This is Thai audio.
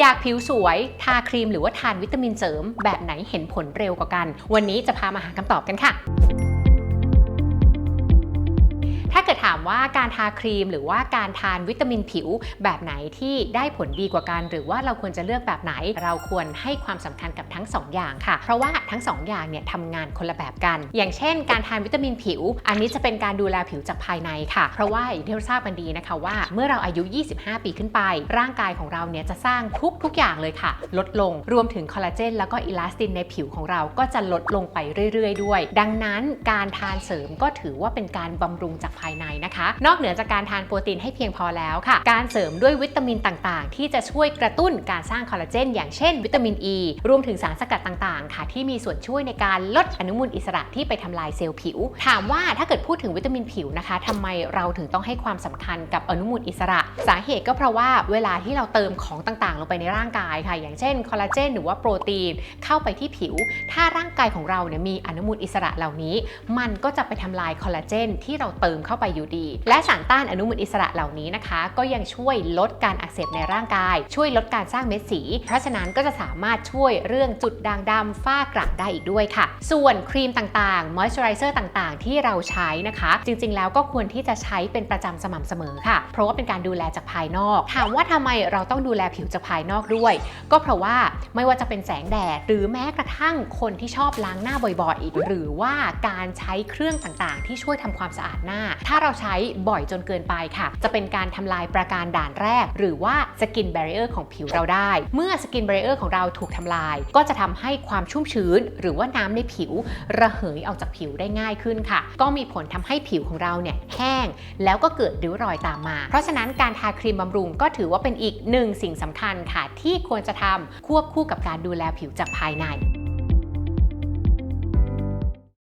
อยากผิวสวยทาครีมหรือว่าทานวิตามินเสริม แบบไหนเห็นผลเร็วกว่ากัน วันนี้จะพามาหาคำตอบกันค่ะ ว่าการทาครีม หรือว่าการทานวิตามินผิว แบบไหนที่ได้ผลดีกว่ากัน หรือว่าเราควรจะเลือกแบบไหน เราควรให้ความสำคัญกับทั้ง 2 อย่างค่ะ เพราะว่าทั้ง 2 อย่างเนี่ยทำงานคนละแบบกัน อย่างเช่น การทานวิตามินผิว อันนี้จะเป็นการดูแลผิวจากภายในค่ะ เพราะว่าอย่างที่เราทราบกันดีนะคะว่า เมื่อเราอายุ 25 ปีขึ้นไป ร่างกายของเราเนี่ยจะสร้างทุกทุกอย่างเลยค่ะ ลดลงรวมถึงคอลลาเจนแล้วก็อิลาสตินในผิวของเราก็จะลดลงไปเรื่อย ๆ ด้วย ดังนั้นการทานเสริมก็ถือว่าเป็นการบำรุงจากภายในนะคะนอกเหนือจากการทานโปรตีนให้เพียงพอแล้วค่ะ การเสริมด้วยวิตามินต่างๆ ที่จะช่วยกระตุ้นการสร้างคอลลาเจน อย่างเช่น วิตามินอ e, ีรวมถึงสารสกัดต่างๆ ค่ะ ที่มีส่วนช่วยในการลดอนุมูลอิสระที่ไปทำลายเซลล์ผิว ถามว่าถ้าเกิดพูดถึงวิตามินผิวนะคะทำไมเราถึงต้องให้ความสำคัญกับอนุมูลอิสระ สาเหตุก็เพราะว่าเวลาที่เราเติมของต่างๆ ลงไปในร่างกายค่ะ อย่างเช่นคอลลาเจนหรือว่าโปรตีนเข้าไปที่ผิว ถ้าร่างกายของเราเนี่ยมีอนุมูลอิสระเหล่านี้ มันก็จะไปทำลายคอลลาเจนที่เราเติมเข้าไปอยู่ดีและสารต้านอนุมูลอิสระเหล่านี้นะคะ ก็ยังช่วยลดการอักเสบในร่างกาย ช่วยลดการสร้างเม็ดสี เพราะฉะนั้นก็จะสามารถช่วยเรื่องจุดด่างดำฝ้ากระได้อีกด้วยค่ะ ส่วนครีมต่างๆมอยส์เจอไรเซอร์ต่างๆ ที่เราใช้นะคะ จริงๆ แล้วก็ควรที่จะใช้เป็นประจำสม่ำเสมอค่ะ เพราะว่าเป็นการดูแลจากภายนอก ถามว่าทำไมเราต้องดูแลผิวจากภายนอกด้วย ก็เพราะว่าไม่ว่าจะเป็นแสงแดด หรือแม้กระทั่งคนที่ชอบล้างหน้าบ่อยๆ หรือว่าการใช้เครื่องต่างๆ ที่ช่วยทำความสะอาดหน้า ถ้าเราใช้บ่อยจนเกินไปค่ะ จะเป็นการทำลายประการด่านแรก หรือว่าสกินแบรเออร์ของผิวเราได้ เมื่อสกินแบรเออร์ของเราถูกทำลาย ก็จะทำให้ความชุ่มชื้น หรือว่าน้ำในผิว ระเหยออกจากผิวได้ง่ายขึ้นค่ะ ก็มีผลทำให้ผิวของเราเนี่ยแห้ง แล้วก็เกิดริ้วรอยตามมา เพราะฉะนั้นการทาครีมบำรุงก็ถือว่าเป็นอีกหนึ่งสิ่งสำคัญค่ะ ที่ควรจะทำควบคู่กับการดูแลผิวจากภายใน